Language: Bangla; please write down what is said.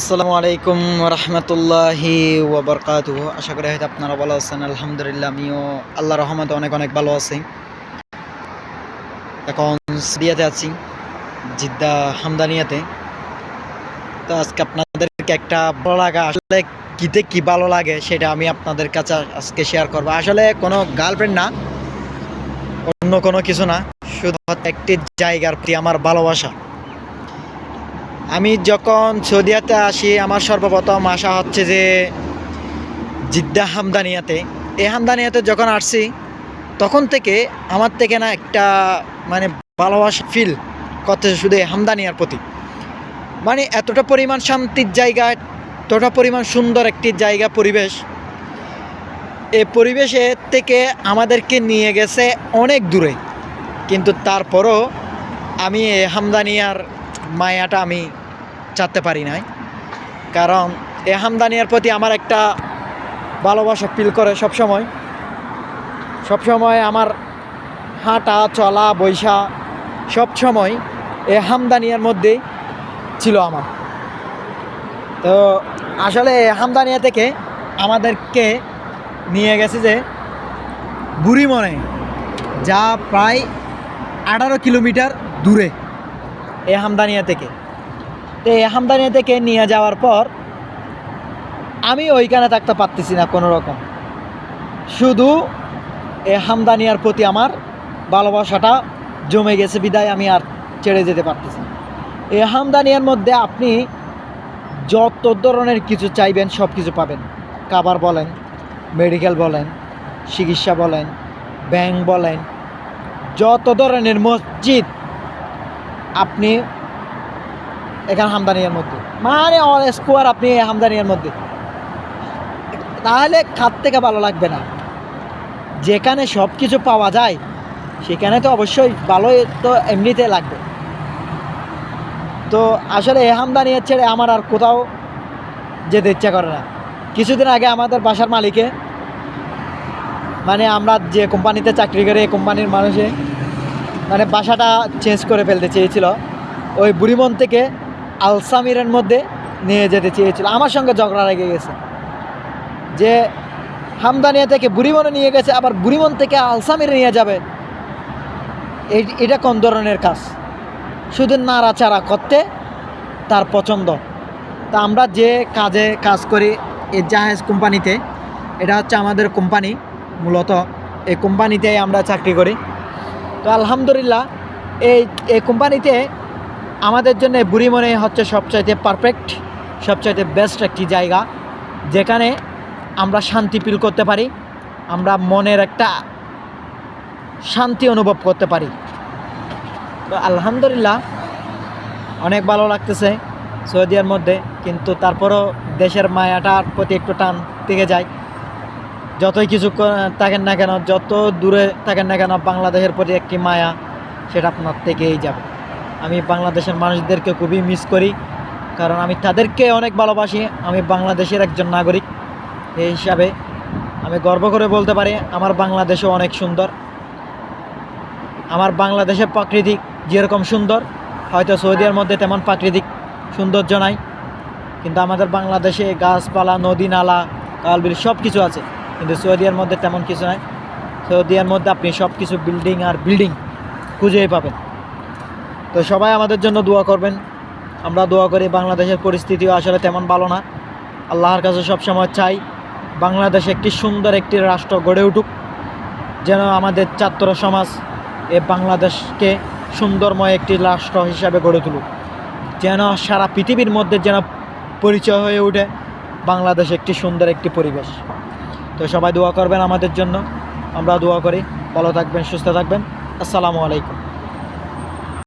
আসসালামু আলাইকুম রহমতুল্লাহি ওবরকাত আশা করি হয়তো আপনারা ভালো আছেন, আলহামদুলিল্লাহ, আমিও আল্লাহ রহমতে অনেক অনেক ভালো আছি। এখন সিরিয়াতে আছি, জিদ্দা হামদানিয়াতে। তো আজকে আপনাদেরকে একটা ভালো লাগা, আসলে কিতে কি ভালো লাগে সেটা আমি আপনাদের কাছে আজকে শেয়ার করব। আসলে কোনো গার্লফ্রেন্ড না, অন্য কোনো কিছু না, শুধু একটি জায়গার প্রতি আমার ভালোবাসা। আমি যখন সৌদিয়াতে আসি, আমার সর্বপ্রথম আসা হচ্ছে যে জিদ্দা হামদানিয়াতে। এই হামদানিয়াতে যখন আসছি, তখন থেকে আমার থেকে না একটা মানে ভালোবাসা ফিল করতেছে শুধু হামদানিয়ার প্রতি। মানে এতটা পরিমাণ শান্তির জায়গা, এতটা পরিমাণ সুন্দর একটি জায়গা, পরিবেশ। এ পরিবেশে থেকে আমাদেরকে নিয়ে গেছে অনেক দূরে। কিন্তু তারপরও আমি হামদানিয়ার মায়াটা আমি চাতে পারি নাই। কারণ এ হামদানিয়ার প্রতি আমার একটা ভালোবাসা ফিল করে সবসময়। সবসময় আমার হাঁটা, চলা, বৈশা সবসময় এই হামদানিয়ার মধ্যেই ছিল আমার। তো আসলে এই হামদানিয়া থেকে আমাদেরকে নিয়ে গেছে যে বুড়িমনে যা প্রায় আঠারো কিলোমিটার দূরে এ হামদানিয়া থেকে। তো এই হামদানিয়া থেকে নিয়ে যাওয়ার পর আমি ওইখানে থাকতে পারতেছি না কোনো রকম শুধু এ, হামদানিয়ার প্রতি আমার ভালোবাসাটা জমে গেছে, বিদায় আমি আর ছেড়ে যেতে পারতেছি। এই হামদানিয়ার মধ্যে আপনি যত ধরনের কিছু চাইবেন সব কিছু পাবেন কাবার বলেন, মেডিকেল বলেন, চিকিৎসা বলেন, ব্যাংক বলেন, যত ধরনের মসজিদ আপনি এখানে হামদানিয়ার মধ্যে। মানে অল স্কোয়ার আপনি হামদানিয়ার মধ্যে। তাহলে খাত থেকে ভালো লাগবে না। যেখানে সব কিছু পাওয়া যায়, সেখানে তো অবশ্যই ভালোই তো এমনিতে লাগবে। তো আসলে এ হামদানিয়া ছেড়ে আমার আর কোথাও যেতে ইচ্ছা করে না। কিছুদিন আগে আমাদের বাসার মালিকে মানে আমরা যে কোম্পানিতে চাকরি করে, এই কোম্পানির মানুষে মানে বাসাটা চেঞ্জ করে ফেলতে চেয়েছিল। ওই বুড়িমন থেকে আলসামিরের মধ্যে নিয়ে যেতে চেয়েছিল। আমার সঙ্গে ঝগড়া লেগে গেছে। যে হামদানিয়া থেকে বুড়িমনে নিয়ে গেছে, আবার বুড়িমন থেকে আলসামিরে নিয়ে যাবে। এটা কোন ধরনের কাজ? শুধু নাড়াচাড়া করতে তার পছন্দ। তা আমরা যে কাজে কাজ করি এই জাহাজ কোম্পানিতে, এটা হচ্ছে আমাদের কোম্পানি, মূলত এই কোম্পানিতে আমরা চাকরি করি। তো আলহামদুলিল্লাহ, এই এই কোম্পানিতে আমাদের জন্য বুড়িমনে হচ্ছে সবচাইতে পারফেক্ট সবচাইতে বেস্ট একটি জায়গা, যেখানে আমরা শান্তি ফিল করতে পারি, আমরা মনের একটা শান্তি অনুভব করতে পারি। তো আলহামদুলিল্লাহ, অনেক ভালো লাগতেছে সৌদিয়ার মধ্যে, কিন্তু তারপরও দেশের মায়াটার প্রতি একটু টান থেকে যায়। যতই কিছু থাকেন না কেন, যত দূরে থাকেন না কেন, বাংলাদেশের প্রতি একটি মায়া, সেটা আপনার থেকেই যাবে। আমি বাংলাদেশের মানুষদেরকে খুবই মিস করি, কারণ আমি তাদেরকে অনেক ভালোবাসি। আমি বাংলাদেশের একজন নাগরিক, এই হিসাবে আমি গর্ব করে বলতে পারি, আমার বাংলাদেশও অনেক সুন্দর। আমার বাংলাদেশের প্রাকৃতিক যেরকম সুন্দর, হয়তো সৌদিয়ার মধ্যে তেমন প্রাকৃতিক সৌন্দর্য নাই, কিন্তু আমাদের বাংলাদেশে গাছপালা, নদী, নালা, কালবিল সব কিছু আছে, কিন্তু সৌদিয়ার মধ্যে তেমন কিছু নাই। সৌদিয়ার মধ্যে আপনি সব কিছু বিল্ডিং আর বিল্ডিং খুঁজেই পাবেন। তো সবাই আমাদের জন্য দোয়া করবেন। আমরা দোয়া করি বাংলাদেশের পরিস্থিতিও আসলে তেমন ভালো না। আল্লাহর কাছে সবসময় চাই বাংলাদেশ একটি সুন্দর একটি রাষ্ট্র গড়ে উঠুক। যেন আমাদের ছাত্র সমাজ এ বাংলাদেশকে সুন্দরময় একটি রাষ্ট্র হিসাবে গড়ে তুলুক। যেন সারা পৃথিবীর মধ্যে যেন পরিচয় হয়ে ওঠে বাংলাদেশ একটি সুন্দর একটি পরিবেশ। তো সবাই দোয়া করবেন আমাদের জন্য। আমরা দোয়া করি। ভালো থাকবেন, সুস্থ থাকবেন। আসসালামু আলাইকুম।